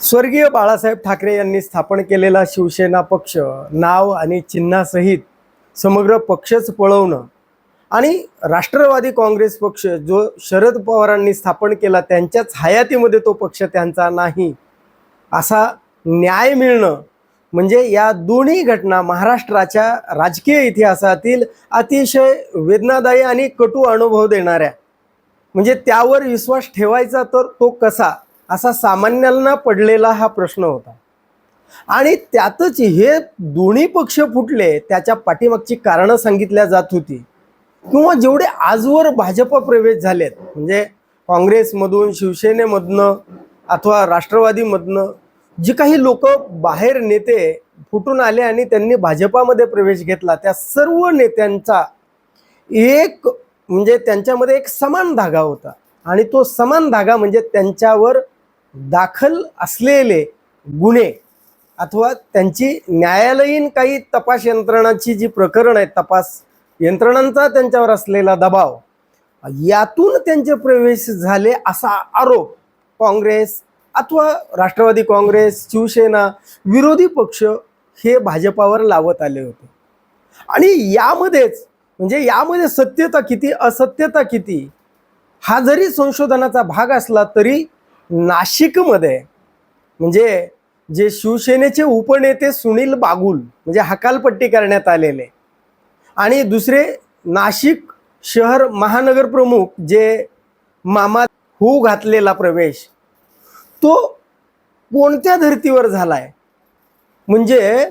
स्वर्गीय बाळासाहेब ठाकरे यांनी स्थापन केलेला शिवसेना पक्ष नाव आणि चिन्हासहित समग्र पक्षच पळवणं आणि राष्ट्रवादी काँग्रेस पक्ष जो शरद पवारांनी स्थापन केला त्यांच्याच हयातीमध्ये तो पक्ष त्यांचा नाही असा न्याय मिळणं म्हणजे या दोन्ही घटना महाराष्ट्राच्या राजकीय इतिहासातील अतिशय वेदनादायी आणि कटू अनुभव देणाऱ्या. म्हणजे त्यावर विश्वास ठेवायचा तर तो कसा? असा सामान्यांना पडलेला हा प्रश्न होता. आणि त्यातच हे दोन्ही पक्ष फुटले त्याच्या पाठीमागची कारणं सांगितल्या जात होती. किंवा जेवढे आजवर भाजप प्रवेश झालेत म्हणजे काँग्रेसमधून शिवसेनेमधनं अथवा राष्ट्रवादीमधनं जी काही लोक बाहेर नेते फुटून आले आणि त्यांनी भाजपामध्ये प्रवेश घेतला त्या सर्व नेत्यांचा एक म्हणजे त्यांच्यामध्ये एक समान धागा होता. आणि तो समान धागा म्हणजे त्यांच्यावर दाखल असलेले गुन्हे अथवा त्यांची न्यायालयीन काही तपास यंत्रणाची जी प्रकरण आहेत तपास यंत्रणांचा त्यांच्यावर असलेला दबाव यातून त्यांचे प्रवेश झाले असा आरोप काँग्रेस अथवा राष्ट्रवादी काँग्रेस शिवसेना विरोधी पक्ष हे भाजपावर लावत आले होते. आणि यामध्येच म्हणजे यामध्ये सत्यता किती असत्यता किती हा जरी संशोधनाचा भाग असला तरी नाशिकमध्ये म्हणजे जे शिवसेनेचे उपनेते सुनील बागुल म्हणजे हकालपट्टी करण्यात आलेले आणि दुसरे नाशिक शहर महानगर प्रमुख जे मामा होऊ घातलेला प्रवेश तो कोणत्या धर्तीवर झालाय? म्हणजे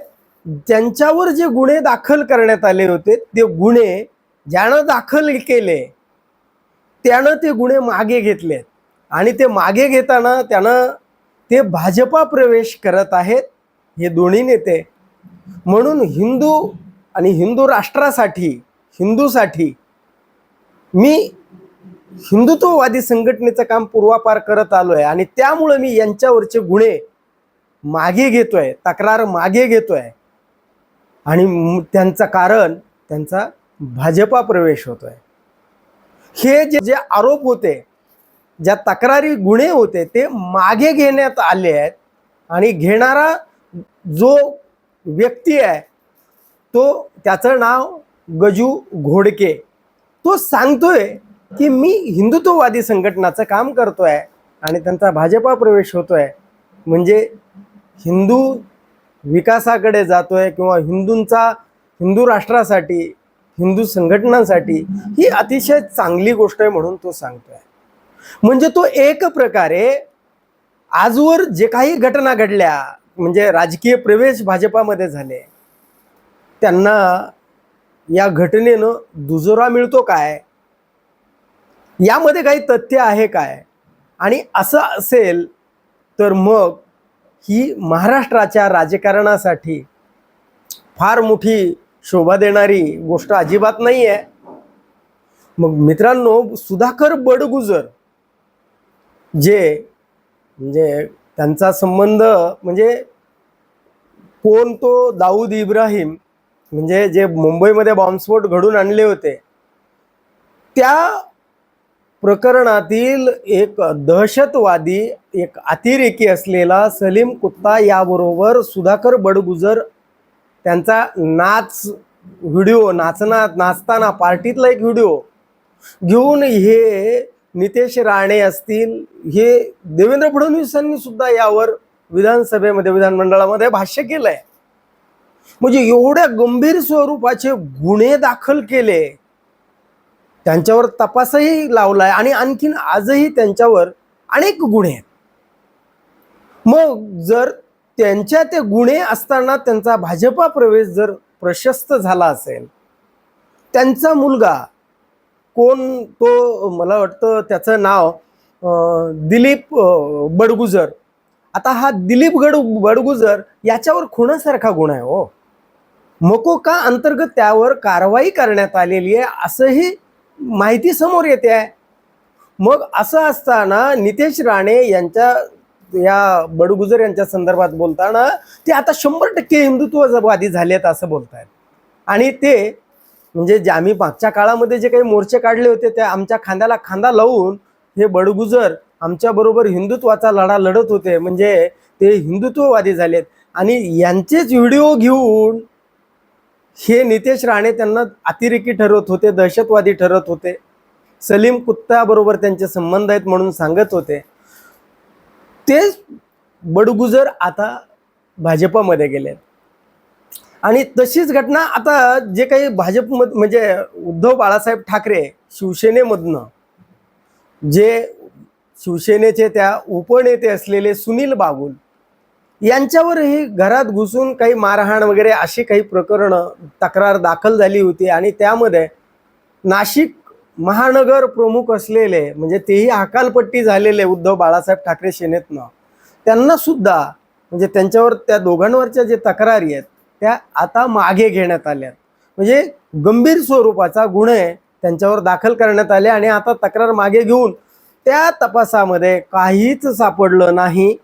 त्यांच्यावर जे गुन्हे दाखल करण्यात आले होते ते गुन्हे ज्यानं दाखल केले त्यानं ते गुन्हे मागे घेतलेत. आणि ते मागे घेताना त्यानं ते भाजपा प्रवेश करत आहेत हे दोन्ही नेते. म्हणून हिंदू आणि हिंदू राष्ट्रासाठी हिंदूसाठी मी हिंदुत्ववादी संघटनेचं काम पूर्वापार करत आलो आहे आणि त्यामुळं मी यांच्यावरचे गुन्हे मागे घेतोय तक्रार मागे घेतोय. आणि त्यांचं कारण त्यांचा भाजपा प्रवेश होतोय. हे जे जे आरोप होते ज्या तक्रारी गुन्हे होते ते मागे घेण्यात आले आहेत आणि घेणारा जो व्यक्ती आहे तो त्याचं नाव गजू घोडके. तो सांगतोय की मी हिंदुत्ववादी संघटनाचं काम करतो आहे आणि त्यांचा भाजपा प्रवेश होतो आहे म्हणजे हिंदू विकासाकडे जातो आहे किंवा हिंदूंचा हिंदू राष्ट्रासाठी हिंदू संघटनांसाठी ही अतिशय चांगली गोष्ट आहे म्हणून तो सांगतो आहे म्हणजे तो एक प्रकारे आजवर जे काही घटना घडल्या म्हणजे राजकीय प्रवेश भाजपामध्ये झाले त्यांना या घटनेनं दुजोरा मिळतो काय? यामध्ये काही तथ्य आहे काय? आणि असं असेल तर मग ही महाराष्ट्राच्या राजकारणासाठी फार मोठी शोभा देणारी गोष्ट अजिबात नाही आहे मग मित्रांनो सुधाकर बडगुजर जे म्हणजे त्यांचा संबंध म्हणजे कोण तो दाऊद इब्राहिम म्हणजे जे मुंबईमध्ये बॉम्बस्फोट घडून आणले होते त्या प्रकरणातील एक दहशतवादी एक अतिरेकी असलेला सलीम कुत्ता याबरोबर सुधाकर बडगुजर त्यांचा नाच व्हिडिओ नाचना नाचताना पार्टीतला एक व्हिडिओ घेऊन हे नितेश राणे असतील हे देवेंद्र फडणवीसांनी सुद्धा यावर विधानसभेमध्ये विधानमंडळामध्ये भाष्य केलंय. म्हणजे एवढ्या गंभीर स्वरूपाचे गुन्हे दाखल केले त्यांच्यावर तपासही लावलाय आणि आणखीन आजही त्यांच्यावर अनेक गुन्हे आहेत. मग जर त्यांच्या ते गुन्हे असताना त्यांचा भाजपा प्रवेश जर प्रशस्त झाला असेल त्यांचा मुलगा कोण तो मला वाटतं त्याचं नाव दिलीप बडगुजर. आता हा दिलीप गड बडगुजर याच्यावर खुनासारखा गुन्हा आहे हो. मकोका अंतर्गत त्यावर कारवाई करण्यात आलेली आहे असंही माहिती समोर येते आहे. मग असं असताना नितेश राणे यांच्या या बडगुजर यांच्या संदर्भात बोलताना ते आता शंभर टक्के हिंदुत्ववादी झालेत असं बोलतायत. आणि ते म्हणजे जे आम्ही मागच्या काळामध्ये जे काही मोर्चे काढले होते ते आमच्या खांद्याला खांदा लावून हे बडगुजर आमच्याबरोबर हिंदुत्वाचा लढा लढत होते. म्हणजे ते हिंदुत्ववादी झालेत. आणि यांचेच व्हिडिओ घेऊन हे नितेश राणे त्यांना अतिरेकी ठरवत होते दहशतवादी ठरत होते. सलीम कुत्ताबरोबर त्यांचे संबंध आहेत म्हणून सांगत होते. ते बडगुजर आता भाजपमध्ये गेले आणि तशीच घटना आता जे काही भाजप म्हणजे उद्धव बाळासाहेब ठाकरे शिवसेनेमधनं जे शिवसेनेचे त्या उपनेते असलेले सुनील बागुल यांच्यावरही घरात घुसून काही मारहाण वगैरे अशी काही प्रकरणं तक्रार दाखल झाली होती आणि त्यामध्ये नाशिक महानगर प्रमुख असलेले म्हणजे तेही हकालपट्टी झालेले उद्धव बाळासाहेब ठाकरे सेनेतनं त्यांना सुद्धा म्हणजे त्यांच्यावर त्या दोघांवरच्या जे तक्रारी आहेत त्या आता मागे घेण्यात आल्या म्हणजे गंभीर स्वरूपाचा गुन्हे त्यांच्यावर दाखल करण्यात आले आणि आता तक्रार मागे घेऊन त्या तपासामध्ये काहीच सापडलं नाही.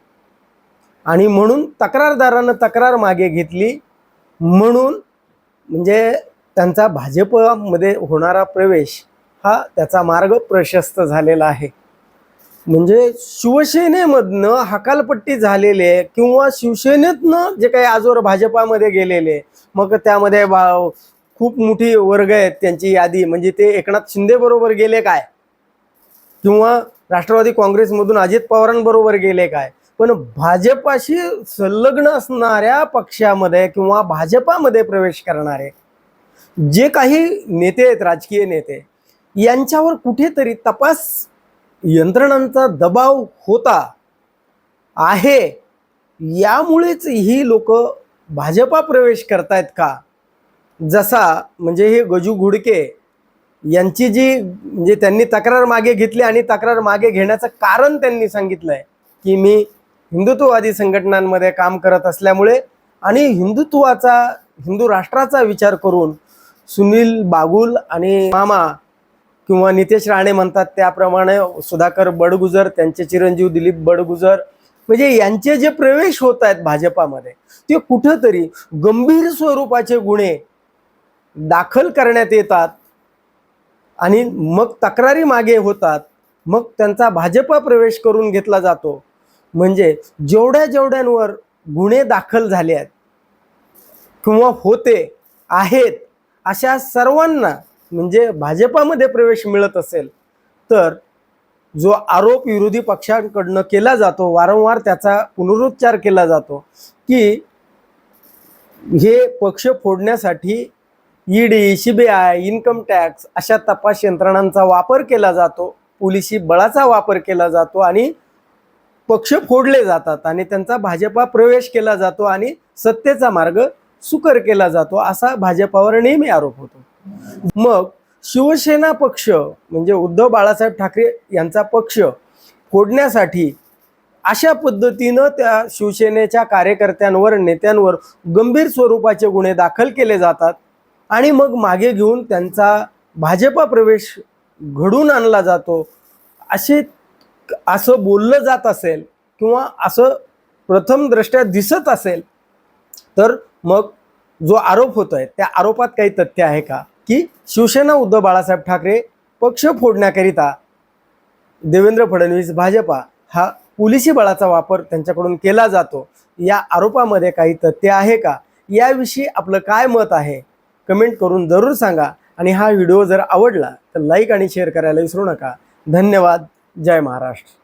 आणि म्हणून तक्रारदारानं तक्रार मागे घेतली. म्हणून म्हणजे त्यांचा भाजपमध्ये होणारा प्रवेश हा त्याचा मार्ग प्रशस्त झालेला आहे. म्हणजे शिवसेनेमधनं हकालपट्टी झालेले किंवा शिवसेनेतनं जे काही आजवर भाजपामध्ये गेलेले मग त्यामध्ये बा खूप मोठी वर्ग आहेत त्यांची यादी. म्हणजे ते एकनाथ शिंदे बरोबर गेले काय? किंवा राष्ट्रवादी काँग्रेसमधून अजित पवारांबरोबर गेले काय? पण भाजपाशी संलग्न असणाऱ्या पक्षामध्ये किंवा भाजपामध्ये प्रवेश करणारे जे काही नेते आहेत राजकीय नेते यांच्यावर कुठेतरी तपास यंत्रणांचा दबाव होता आहे यामुळेच ही लोक भाजपा प्रवेश करतायत का? जसा म्हणजे हे गजू घुडके यांची जी म्हणजे त्यांनी तक्रार मागे घेतली आणि तक्रार मागे घेण्याचं कारण त्यांनी सांगितलंय की मी हिंदुत्ववादी संघटनांमध्ये काम करत असल्यामुळे आणि हिंदुत्वाचा हिंदू राष्ट्राचा विचार करून सुनील बागुल आणि मामा किंवा नितेश राणे म्हणतात त्याप्रमाणे सुधाकर बडगुजर त्यांचे चिरंजीव दिलीप बडगुजर म्हणजे यांचे जे प्रवेश होत आहेत भाजपामध्ये ते कुठंतरी गंभीर स्वरूपाचे गुन्हे दाखल करण्यात येतात आणि मग तक्रारी मागे होतात मग त्यांचा भाजपा प्रवेश करून घेतला जातो. म्हणजे जेवढ्या जेवढ्यांवर गुन्हे दाखल झाले आहेत किंवा होते आहेत अशा सर्वांना म्हणजे भाजपामध्ये प्रवेश मिळत असेल तर जो आरोप विरोधी पक्षांकडनं केला जातो वारंवार त्याचा पुनरुच्चार केला जातो की हे पक्ष फोडण्यासाठी ईडी आय इन्कम टॅक्स अशा तपास यंत्रणांचा वापर केला जातो पोलिसी बळाचा वापर केला जातो आणि पक्ष फोडले जातात आणि त्यांचा भाजपा प्रवेश केला जातो आणि सत्तेचा मार्ग सुकर केला जातो असा भाजपावर नेहमी आरोप होतो. मग शिवसेना पक्ष म्हणजे उद्धव बाळासाहेब ठाकरे यांचा पक्ष फोडण्यासाठी अशा पद्धतीनं त्या शिवसेनेच्या कार्यकर्त्यांवर नेत्यांवर गंभीर स्वरूपाचे गुन्हे दाखल केले जातात आणि मग मागे घेऊन त्यांचा भाजपा प्रवेश घडून आणला जातो. असे असं बोललं जात असेल किंवा असं प्रथमदृष्ट्या दिसत असेल तर मग जो आरोप होतो आहे त्या आरोपात काही तथ्य आहे का? की शिवसेना उद्धव बाळासाहेब ठाकरे पक्ष फोडण्याकरिता देवेंद्र फडणवीस भाजपा हा पोलिसी बळाचा वापर त्यांच्याकडून केला जातो. या आरोपामध्ये काही तथ्य आहे का? याविषयी आपलं काय मत आहे? कमेंट करून जरूर सांगा आणि हा व्हिडिओ जर आवडला तर लाईक आणि शेअर करायला विसरू नका. धन्यवाद. जय महाराष्ट्र.